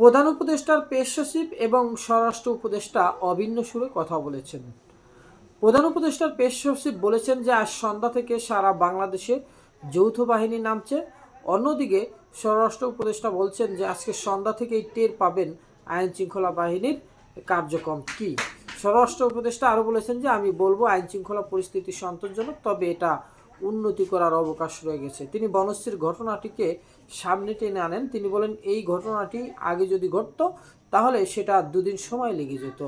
প্রধান উপদেষ্টার পেশ সচিব এবং স্বরাষ্ট্র উপদেষ্টা অভিন্ন সুরে কথা বলেছেন। প্রধান উপদেষ্টার পেশ সচিব বলেছেন যে, আজ সন্ধ্যা থেকে সারা বাংলাদেশে যৌথ বাহিনী নামছে। অন্যদিকে স্বরাষ্ট্র উপদেষ্টা বলছেন যে, আজকে সন্ধ্যা থেকেই টের পাবেন আইন শৃঙ্খলা বাহিনীর কার্যক্রম কি। স্বরাষ্ট্র উপদেষ্টা আরও বলেছেন যে, আমি বলব আইন শৃঙ্খলা পরিস্থিতি সন্তোষজনক তবে এটা উন্নতি করার অবকাশ রয়ে গেছে। তিনি বনশ্রীর ঘটনাটিকে সামনে টেনে আনেন। তিনি বলেন, এই ঘটনাটি আগে যদি ঘটতো, তাহলে সেটা দুদিন সময় লেগে যেত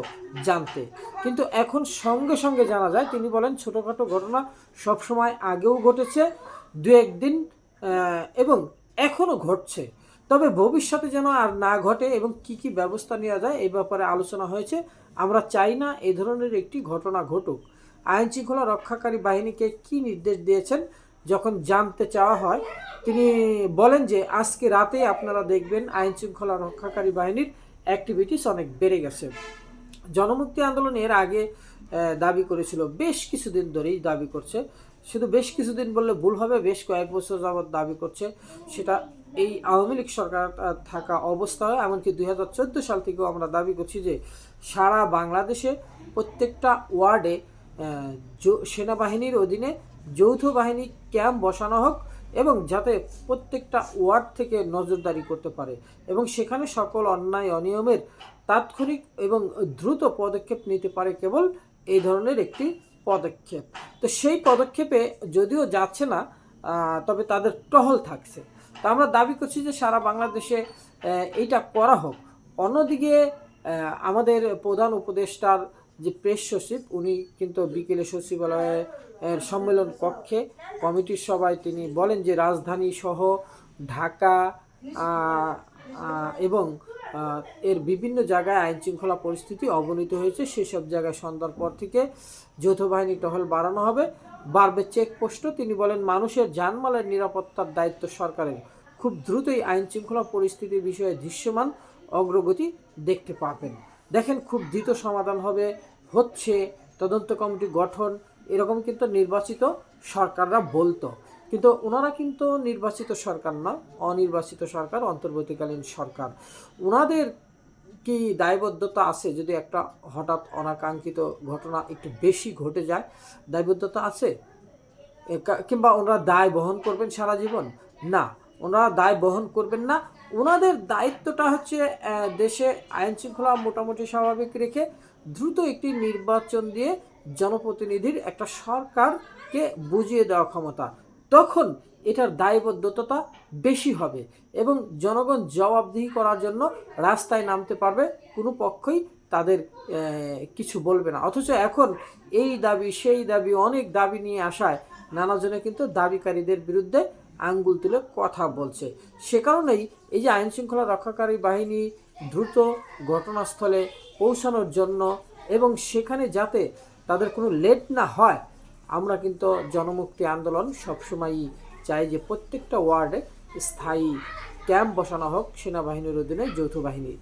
জানতে। কিন্তু এখন সঙ্গে সঙ্গে জানা যায়, তিনি বলেন, ছোটোখাটো ঘটনা সবসময় আগেও ঘটেছে, দু একদিন এবং এখনও ঘটছে। তবে ভবিষ্যতে যেন আর না ঘটে এবং কি কি ব্যবস্থা নেওয়া যায় এই ব্যাপারে আলোচনা হয়েছে। আমরা চাই না এ ধরনের একটি ঘটনা ঘটুক। আইন শৃঙ্খলা রক্ষাকারী বাহিনীকে কি নির্দেশ দিয়েছেন যখন জানতে চাওয়া হয়, তিনি বলেন যে আজকে রাতে আপনারা দেখবেন আইন শৃঙ্খলা রক্ষাকারী বাহিনীর অ্যাক্টিভিটিস অনেক বেড়ে গেছে। জনমুক্তি আন্দোলন এর আগে দাবি করেছিল। বেশ কিছুদিন ধরেই দাবি করছে। শুধু বেশ কিছুদিন বললে ভুল হবে, বেশ কয়েক বছর যাবৎ দাবি করছে। সেটা এই আওয়ামী লীগ সরকার থাকা অবস্থায়। এমনকি দুই হাজার চোদ্দ সাল থেকেও আমরা দাবি করছি যে সারা বাংলাদেশে প্রত্যেকটা ওয়ার্ডে সেনাবাহিনীর অধীনে যৌথ বাহিনী ক্যাম্প বসানো হোক এবং যাতে প্রত্যেকটা ওয়ার্ড থেকে নজরদারি করতে পারে এবং সেখানে সকল অন্যায়, অনিয়মের তাৎক্ষণিক এবং দ্রুত পদক্ষেপ নিতে পারে কেবল এই ধরনের একটি পদক্ষেপ। তো সেই পদক্ষেপে যদিও যাচ্ছে না তবে তাদের টহল থাকছে। তা আমরা দাবি করছি যে সারা বাংলাদেশে এইটা করা হোক। অন্যদিকে আমাদের প্রধান উপদেষ্টার যে প্রেস সচিব, উনি কিন্তু বিকেলে সচিবালয়ে এর সম্মেলন কক্ষে কমিটির সভায় তিনি বলেন যে রাজধানী সহ ঢাকা এবং এর বিভিন্ন জায়গায় আইন শৃঙ্খলা পরিস্থিতি অবনীত হয়েছে। সেসব জায়গায় সন্ধ্যার পর থেকে যৌথ বাহিনী টহল বাড়ানো হবে। বাড়বে চেকপোস্টও। তিনি বলেন, মানুষের জানমালের নিরাপত্তার দায়িত্ব সরকারের। খুব দ্রুতই আইন শৃঙ্খলা পরিস্থিতির বিষয়ে দৃশ্যমান অগ্রগতি দেখতে পাবেন। দেখেন খুব দ্রুত সমাধান হবে, হচ্ছে তদন্ত কমিটি গঠন, এরকম কিন্তু নির্বাচিত সরকাররা বলতো। কিন্তু ওনারা কিন্তু নির্বাচিত সরকার না, অনির্বাচিত সরকার, অন্তর্বর্তীকালীন সরকার। ওনাদের কি দায়বদ্ধতা আছে যদি একটা হঠাৎ অনাকাঙ্ক্ষিত ঘটনা একটু বেশি ঘটে যায়? দায়বদ্ধতা আছে? কিংবা ওনারা দায় বহন করবেন সারা জীবন? না, ওনারা দায় বহন করবেন না ওনাদের দায়িত্বটা হচ্ছে দেশে আইন শৃঙ্খলা মোটামুটি স্বাভাবিক রেখে দ্রুত একটি নির্বাচন দিয়ে জনপ্রতিনিধির একটা সরকারকে বুঝিয়ে দেওয়া ক্ষমতা। তখন এটার দায়বদ্ধতা বেশি হবে এবং জনগণ জবাবদিহি করার জন্য রাস্তায় নামতে পারবে, কোনো পক্ষই তাদের কিছু বলবে না। অথচ এখন এই দাবি, সেই দাবি, অনেক দাবি নিয়ে আসায় নানাজনে কিন্তু দাবিকারীদের বিরুদ্ধে আঙ্গুল তুলে কথা বলছে। সে কারণেই এই যে আইন শৃঙ্খলা রক্ষাকারী বাহিনী দ্রুত ঘটনাস্থলে পৌঁছানোর জন্য এবং সেখানে যাতে তাদের কোনো লেট না হয়, আমরা কিন্তু জনমুক্তি আন্দোলন সবসময়ই চাই যে প্রত্যেকটা ওয়ার্ডে স্থায়ী ক্যাম্প বসানো হোক, সেনাবাহিনীর অধীনে যৌথ বাহিনী।